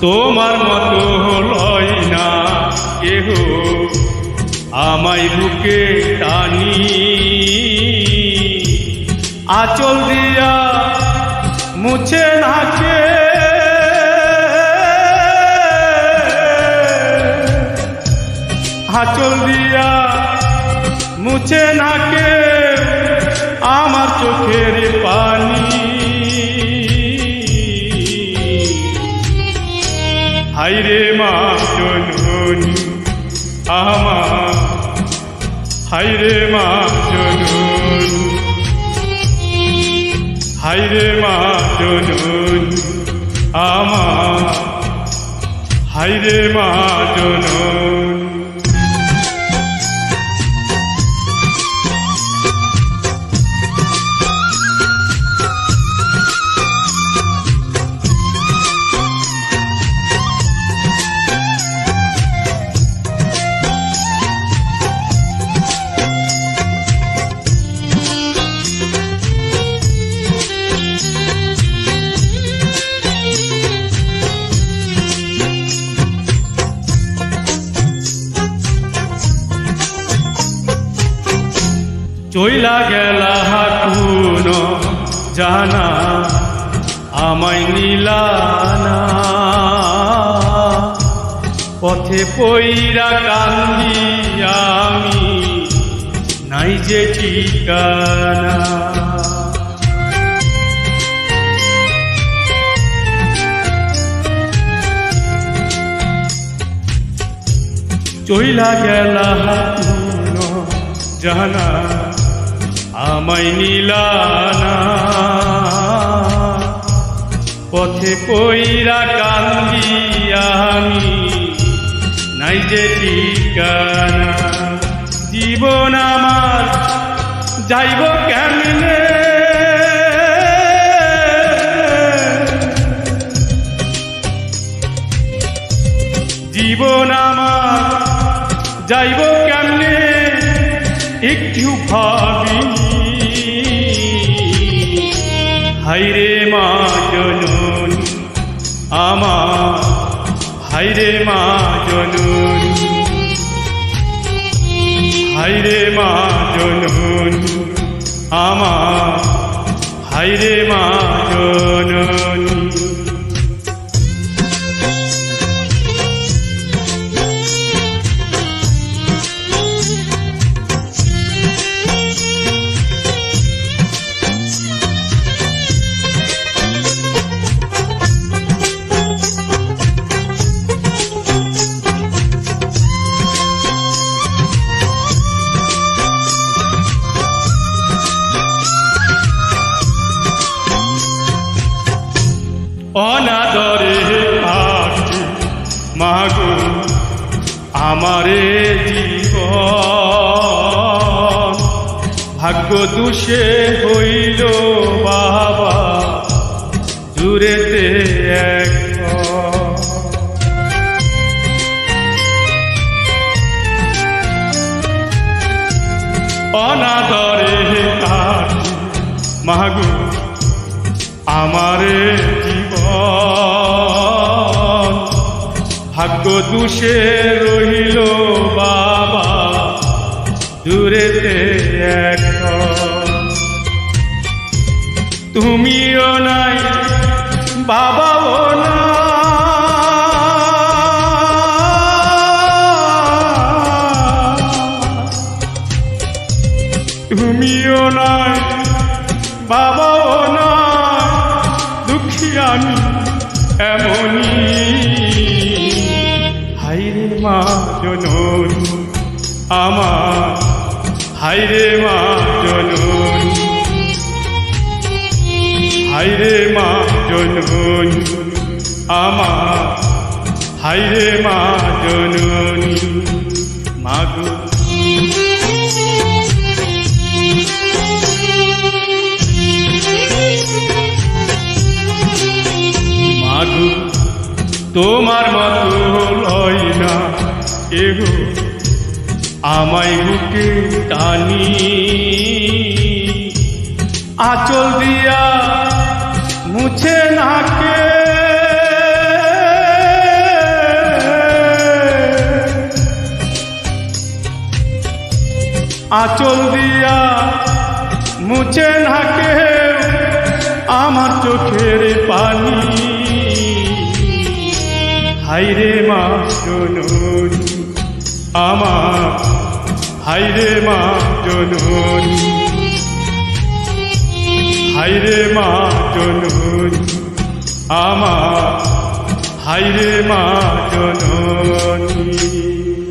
তোমার মতো লয় না কেহ। আমায় বুকে টানি। আচল দিয়া মুছে নাকে। আচল দিয়া মুছে নাকে। আমার চোখের পানি। হাইরে মা জননী আমার হাইরে মা জননী হাইরে মা জননী হাই হাইরে মা জননী চইলা গেলা হাকুন জানা, আমায় নিলানা পথে পইরা কান্দি আমি, নাই যে ঠিকানা। চইলা গেলা জানা আমায় নিলানা পথে কইরা কান্দি আমি, নাই যে ঠিকানা। জীবন আমার যাইব কেমনে? জীবন আমার যাইব একটু ভাবি হাইরে মা জননী, আমার হাইরে মা জননী। হাইরে মা জননী, আমার হাইরে মা জননী। আমারে জীবন। ভাগ্য দুষে হইল বাবা দূরেতে এক অনাদরে মাগো আমারে দুষে রইল বাবা। দূরেতে এক তুমিও নাই বাবাও না তুমিও নাই বাবাও মা জননী, আমার। হাইরে মা জননী। হাইরে মা জননী, আমার। হাইরে মা জননী। মাগো। মাগো, তোমার মতো কেহ আমায় বুকে টানি। আচল দিয়া মুছে নাকে। আচল দিয়া মুছে নাকে, আমার চোখের পানি। হাইরে মা সোনুরি আমার। হাইরে মা জননী হাইরে মা জননী আমার। হাইরে মা জননী